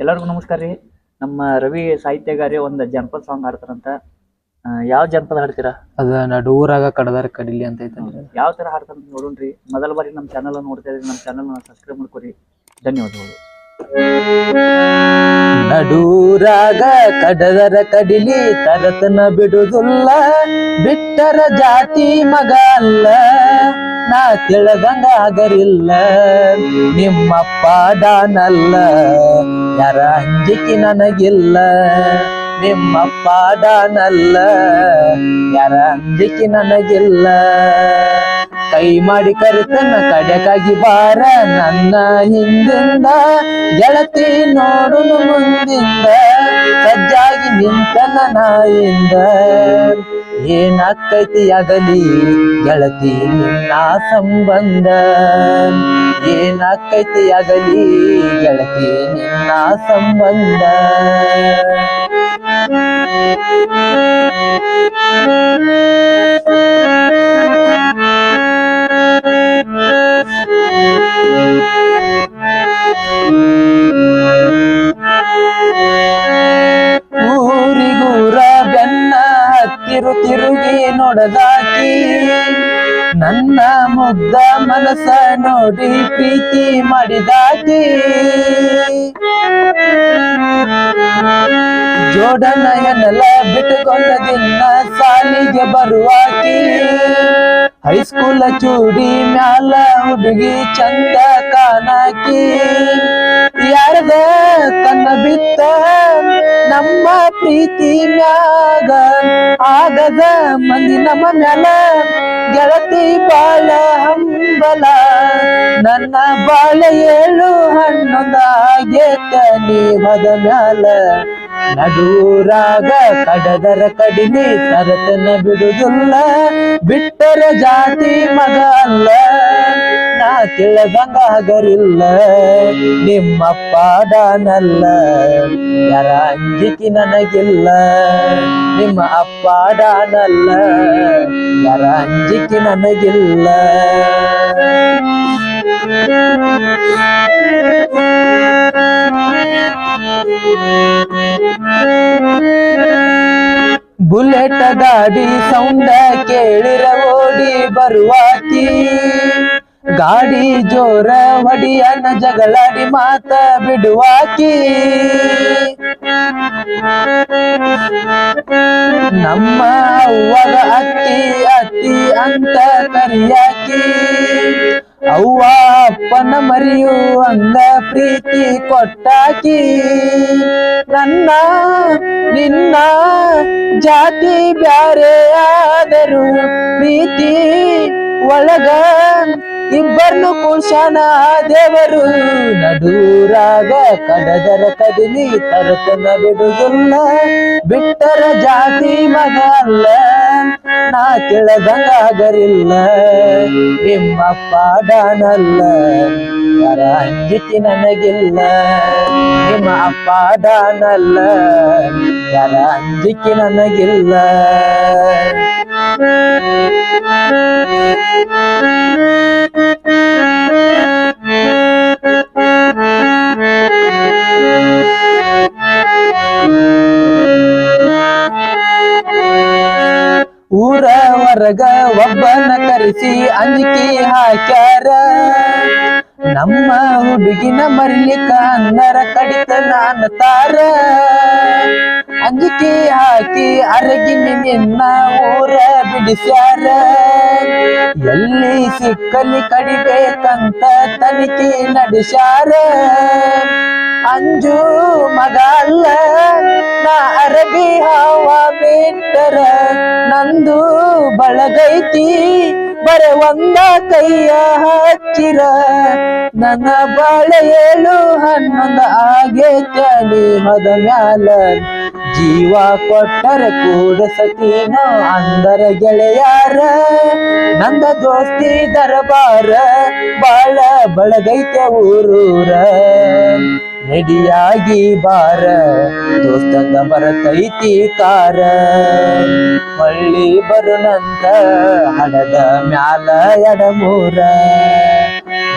ಎಲ್ಲರಿಗೂ ನಮಸ್ಕಾರ ರೀ. ನಮ್ಮ ರವಿ ಸಾಹಿತ್ಯಗಾರಿ ಒಂದು ಜನಪದ ಸಾಂಗ್ ಹಾಡ್ತಾರಂತ. ಯಾವ ಜನಪದ ಹಾಡ್ತೀರಾ? ಅದ ನಡೂರಾಗ ಕಡದಾರ ಕಡಿಲಿ ಅಂತ ಐತಲ್ರಿ ಯಾವ ತರ ಹಾಡ್ತಾರಂತ ನೋಡೋಣ್ರಿ ಮೊದಲ ಬಾರಿ ನಮ್ಮ ಚಾನಲ್ ನೋಡ್ತಾ ಇದ್ರಿ ನಮ್ಮ ಚಾನಲ್ ಸಬ್ಸ್ಕ್ರೈಬ್ ಮಾಡ್ಕೊರಿ. ಧನ್ಯವಾದಗಳು. ನಡೂರಾಗ ಕಡದರ ಕಡಿಲಿ ತರತನ ಬಿಡುದಿಲ್ಲ ಬಿಟ್ಟರ ಜಾತಿ ಮಗ ಅಲ್ಲ. ನಾ ತಿಳದಂಗ ಆಗರಿಲ್ಲ ನಿಮ್ಮಪ್ಪ ಡಾನಲ್ಲ ಯಾರ ಅಂಜಿಕೆ ನನಗಿಲ್ಲ ನಿಮ್ಮ ಪಾಡನಲ್ಲ. ಯಾರ ಅಂಜಿಕೆ ನನಗಿಲ್ಲ. ಕೈ ಮಾಡಿ ಕರೆತನ ಕಡೆಗಾಗಿ ಬಾರ ನನ್ನ ಹಿಂದಿಂದ. ಗೆಳತಿ ನೋಡು ಮುಂದಿಂದ, ಸಜ್ಜಾಗಿ ನಿಂತನ ನಾಯಿಂದ. ಏನಾಗ್ತೈತಿ ಅದಲಿ ಗೆಳತಿ ನಿನ್ನ ಸಂಬಂಧ. ಏನಾಗ್ತೈತಿ ಅದಲಿ ಗೆಳತಿ ನಿನ್ನ ಸಂಬಂಧ. ಹತ್ತಿರು ತಿರುಗಿ ನೋಡದಾಕಿ. ನನ್ನ ಮುದ್ದ ಮನಸ ನೋಡಿ ಪ್ರೀತಿ ಮಾಡಿದಾಕಿ. ಜೋಡನಯನಲ ಬಿಟ್ಟುಕೊಂಡ ದಿನ ಸಾಲಿಗೆ ಬರುವಾಕಿ. ಹೈಸ್ಕೂಲ ಚೂಡಿ ಮ್ಯಾಲ ಹುಡುಗಿ ಚಂದ ಕಾಣಾಕಿ. ಯಾರದ ಕನ್ನ ಬಿತ್ತ ನಮ್ಮ ಪ್ರೀತಿ ಮ್ಯಾಗ? ಆಗದ ಮಂದಿ ನಮ್ಮ ಮ್ಯಾಲ ಗೆಳತಿ ಬಾಳ ಹಂಬಲ. ನನ್ನ ಬಾಳ ಏಳು ಹಣ್ಣೊಂದಾಗೇತ ನೀವದ ಮ್ಯಾಲ. ನಡೂರಾಗ ಕಡದರ ಕಡಿಮೆ ತರತನ ಬಿಡುದಿಲ್ಲ ಬಿಟ್ಟರ ಜಾತಿ ಮಗ ಅಲ್ಲ. ನಾ ತಿಳದಂಗ ಹಗರಿಲ್ಲ ನಿಮ್ಮಪ್ಪ ಡಾನಲ್ಲ ಯಾರ ಅಂಜಿಕೆ ನನಗಿಲ್ಲ ನಿಮ್ಮ ಅಪ್ಪ ಡಾನಲ್ಲ ಯಾರ ಅಂಜಿಕೆ ನನಗಿಲ್ಲ ಬುಲೆಟ್ ಗಾಡಿ ಸೌಂಡ ಕೇಳಿರ ಓಡಿ ಬರುವಾಕಿ ಗಾಡಿ ಜೋರ ಹೊಡಿಯನ ಜಗಳಾಡಿ ಮಾತ ಬಿಡುವಾಕಿ. ನಮ್ಮ ಅವ್ವಗ ಅತ್ತಿ ಅತ್ತಿ ಅಂತ ಕರಿಯಾಕಿ. ಅವ್ವ ಅಪ್ಪನ ಮರಿಯು ಅಂದ ಪ್ರೀತಿ ಕೊಟ್ಟಾಕಿ. ನನ್ನ, ನಿನ್ನ ಜಾತಿ ಬ್ಯಾರೆ ಆದರು ಪ್ರೀತಿ ಒಳಗ ಇಬ್ಬರನ್ನು ಕುಶಾನ ದೇವರು. ನಡೂರಾಗ ಕಡದರ ಕದಿನಿ ತರತನ ಬಿಡುದಿಲ್ಲ ಬಿಟ್ಟರ ಜಾತಿ ಮಗ ಅಲ್ಲ, ನಾ ತಿಳದಂಗಾಗರಿಲ್ಲ. ನಿಮ್ಮಪ್ಪ ಡಾನಲ್ಲ ಯಾರ ಅಂಜಿಕೆ ನನಗಿಲ್ಲ. ನಿಮ್ಮ ಅಪ್ಪ ಯಾರ ಅಂಜಿಕೆ ನನಗಿಲ್ಲ. ಊರ ಹೊರಗ ಒಬ್ಬನ ಕರೆಸಿ ಅಂಜಿಕೆ ಹಾಕ್ಯಾರ. ನಮ್ಮ ಹುಡುಗಿನ ಮರಿಲಿಕ್ಕ ಅಂದರ ಕಡಿತ ನಾನು ತಾರ ಅಂಜಿಕೆ ಹಾಕಿ ಅರಗಿನಿ ನಿನ್ನ ಊರ ಬಿಡಿಸ್ಯಾರ. ಎಲ್ಲಿ ಸಿಕ್ಕಲ್ಲಿ ಕಡಿಬೇಕಂತ ತನಿಖೆ ನಡೆಸ್ಯಾರ. ಅಂಜು ಮಗ ಅಲ್ಲ ನಾ ಅರಬಿ ಹಾವ ಬಿಟ್ಟರ. ನಂದು ಬಳಗೈತಿ, ಬರ ಒಂದ ಕೈಯ ಹಚ್ಚಿರ. ನನ್ನ ಬಾಳ ಏಳು ಆಗೇ ಆಗೇತ ಮದ ಮ್ಯಾಲ ಜೀವ ಕೊಟ್ಟರ ಕೂಡ ಸತೀನ ಅಂದರ ಗೆಳೆಯಾರ, ನಂದ ದೋಸ್ತಿ ದರಬಾರ, ಬಾಳ ಬಳಗೈತೆ ಊರೂರ. ರೆಡಿಯಾಗಿ ಬಾರ, ದೋಸ್ತಂದ ಬರತೈತಿ ಕಾರ ಮಳ್ಳಿ ಬರುನಂತ ಹಡದ ಮ್ಯಾಲ ಎಡಮೂರ.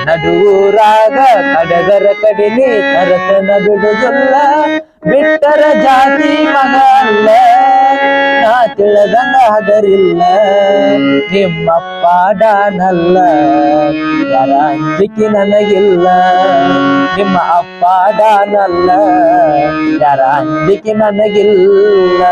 ನಡುವೂರಾಗ ಕಡೆದರ ಕಡಿಲಿ ತರತನ ಬಿಡುದಿಲ್ಲ ಬಿಟ್ಟರ ಜಾತಿ ಮಗ ಅಲ್ಲ ನಾ ತಿಳಿದಂಗ ಹಗರಿಲ್ಲ ನಿಮ್ಮಪ್ಪ ಡಾನಲ್ಲ. ಯಾರ ಅಂಜಿಕೆ ನನಗಿಲ್ಲ, ನಿಮ್ಮ ಅಪ್ಪ ಡಾನಲ್ಲ. ಯಾರ ಅಂಜಿಕೆ ನನಗಿಲ್ಲ.